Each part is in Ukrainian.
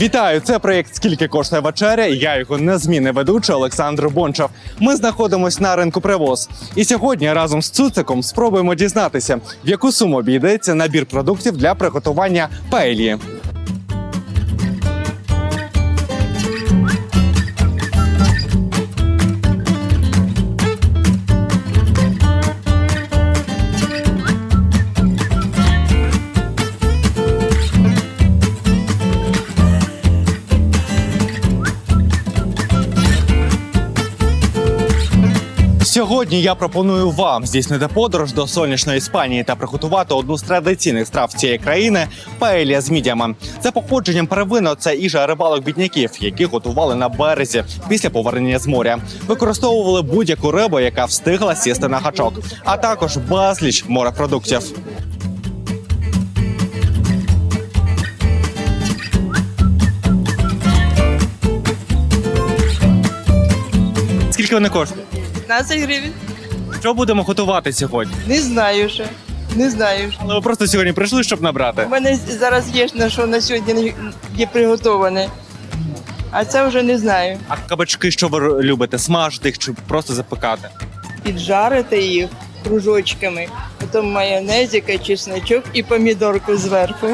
Вітаю! Це проєкт Скільки коштує вечеря? Я його незмінний ведучий Олександр Бончав. Ми знаходимося на ринку привоз. І сьогодні разом з Цуциком спробуємо дізнатися, в яку суму обійдеться набір продуктів для приготування паелії. Сьогодні я пропоную вам здійснити подорож до сонячної Іспанії та приготувати одну з традиційних страв цієї країни паелія з мідями. За походженням первинно це їжа рибалок бідняків, які готували на березі після повернення з моря. Використовували будь-яку рибу, яка встигла сісти на гачок, а також безліч морепродуктів. Скільки вони коштують? 15 гривень. Що будемо готувати сьогодні? Не знаю ще. Не знаю. Але ви просто сьогодні прийшли, щоб набрати. У мене зараз є на що на сьогодні є приготоване. А це вже не знаю. А кабачки, що ви любите? Смажити їх чи просто запекати? Піджарити їх кружочками, потім майонезика, чесночок і помідорку зверху.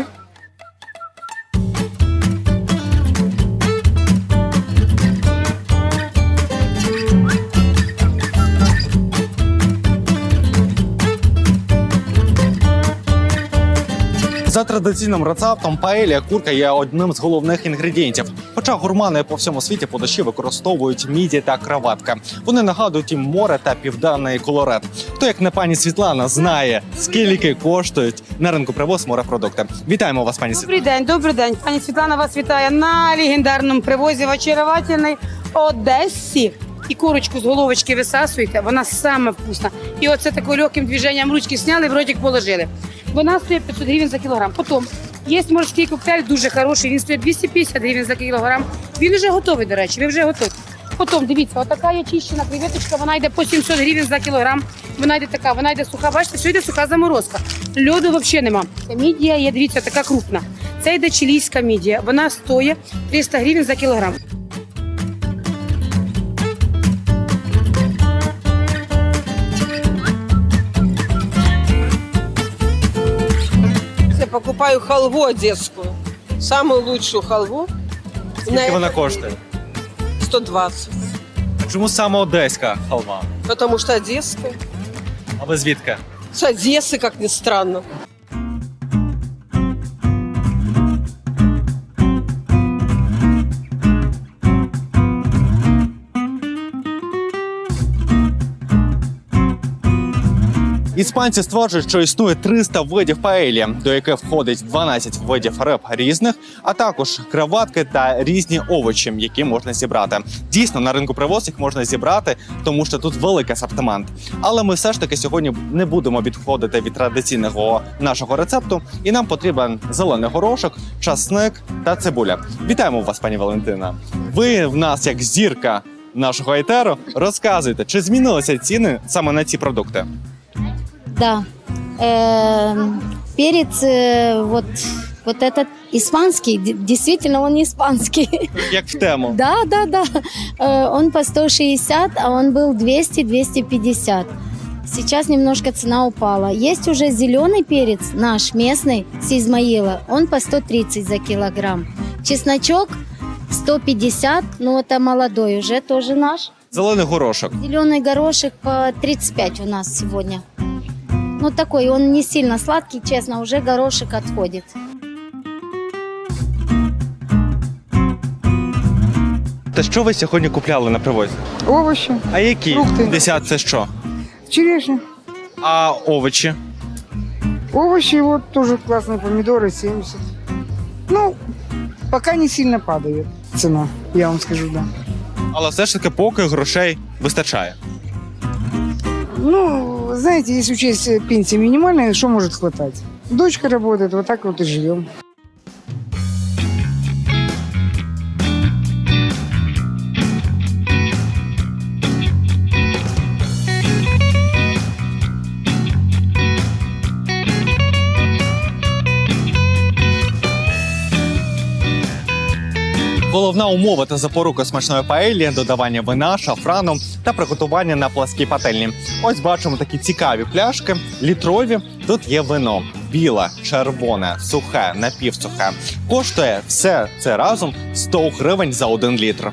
За традиційним рецептом паелія курка є одним з головних інгредієнтів. Хоча гурмани по всьому світі по дощі використовують міді та краватка. Вони нагадують їм море та південний колорит. Хто як не пані Світлана знає, скільки коштують на ринку привоз морепродукти. Вітаємо вас, пані Світлана. Добрий день, добрий день. Пані Світлана вас вітає на легендарному привозі в очаровательній Одесі. І курочку з головочки висасуєте, вона саме вкусна. І оце таким легким движенням ручки сняли, в ротик положили. Вона стоїть 500 гривень за кілограм. Потім є морський коктейль, дуже хороший, він стоїть 250 гривень за кілограм. Він вже готовий, до речі, ви вже готові. Потім дивіться, отака є чищена креветочка, вона йде по 700 гривень за кілограм. Вона йде така, вона йде суха. Бачите, що йде суха заморозка. Льоду взагалі нема. Мідія є, дивіться, така крупна. Це йде чилійська мідія. Вона стоїть 300 гривень за кілограм. Покупаю халву одесскую. Самую лучшую халву. Скільки вона коштує? 120. Чому саме одеська халва? Потому что одесская. А ви звідки? С Одессы, как ни странно. Іспанці стверджують, що існує 300 видів паелі, до яких входить 12 видів риб різних, а також краватки та різні овочі, які можна зібрати. Дійсно, на ринку привоз їх можна зібрати, тому що тут великий асортимент. Але ми все ж таки сьогодні не будемо відходити від традиційного нашого рецепту, і нам потрібен зелений горошок, часник та цибуля. Вітаємо вас, пані Валентина. Ви в нас як зірка нашого етеру. Розказуйте, чи змінилися ціни саме на ці продукти? Да. Эм, Перец, э, вот, вот этот испанский, д- действительно он испанский. Як в тему? Да, да, да. Э, Он по 160, а он был 200-250. Сейчас немножко цена упала. Есть уже зеленый перец, наш местный, с Измаила. Он по 130 за килограмм. Чесночок 150, ну это молодой уже, тоже наш. Зелений горошок. Зеленый горошек по 35 у нас сегодня. Ну такой, он не сильно сладкий, честно, уже горошек отходит. Та що ви сьогодні купляли на привозі? Овощи, А які? Фрукти. 50 це що? черешня. А овочі? Овощи, вот тоже классные помидоры, 70. Ну, пока не сильно падает цена, я вам скажу, да. Але все ж таки поки грошей вистачає. Ну, знаете, если учесть пенсия минимальная, что может хватать? Дочка работает, вот так вот и живем. Головна умова та запорука смачної паелі – додавання вина, шафрану та приготування на пласкій пательні. Ось бачимо такі цікаві пляшки, літрові. Тут є вино біле, червоне, сухе, напівсухе. Коштує все це разом 100 гривень за один літр.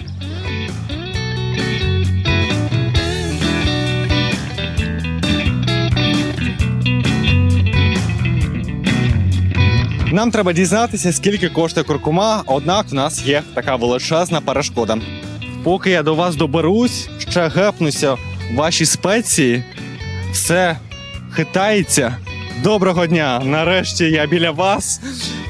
Нам треба дізнатися, скільки коштує куркума, однак в нас є така величезна перешкода. Поки я до вас доберусь, ще гепнуся в ваші спеції, все хитається. Доброго дня! Нарешті я біля вас.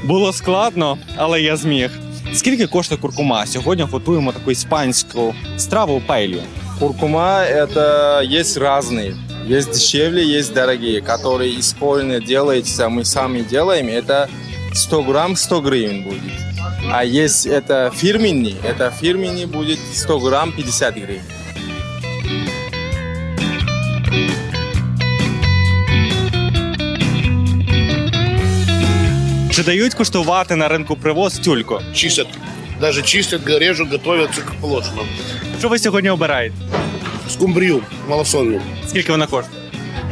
Було складно, але я зміг. Скільки коштує куркума? Сьогодні готуємо таку іспанську страву паэлью. Куркума это есть разные. Есть дешевле, есть дорогие, которые испольно делаются, мы сами делаем. Это 100 грамм 100 гривен будет. А есть это фирменный, это фирменный будет 100 грамм 50 гривен. Чи дають куштувати на ринку привоз тюльку? чистят. Даже чистят, режут, готовят, все как положено. Що ви сьогодні обираєте? Скумбрию малосольную. Скільки вона коштує?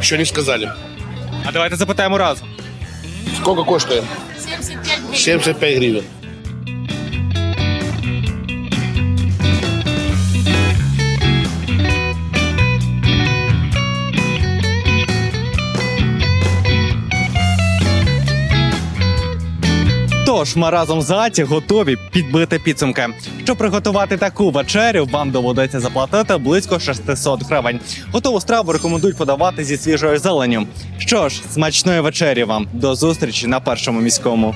Еще не сказали. А давайте запитаємо разом. Сколько коштует? 75 гривен. 75 гривен. Тож ми разом з Аті готові підбити підсумки. Щоб приготувати таку вечерю, вам доведеться заплатити близько 600 гривень. Готову страву рекомендують подавати зі свіжою зеленню. Що ж, смачної вечері вам до зустрічі на першому міському.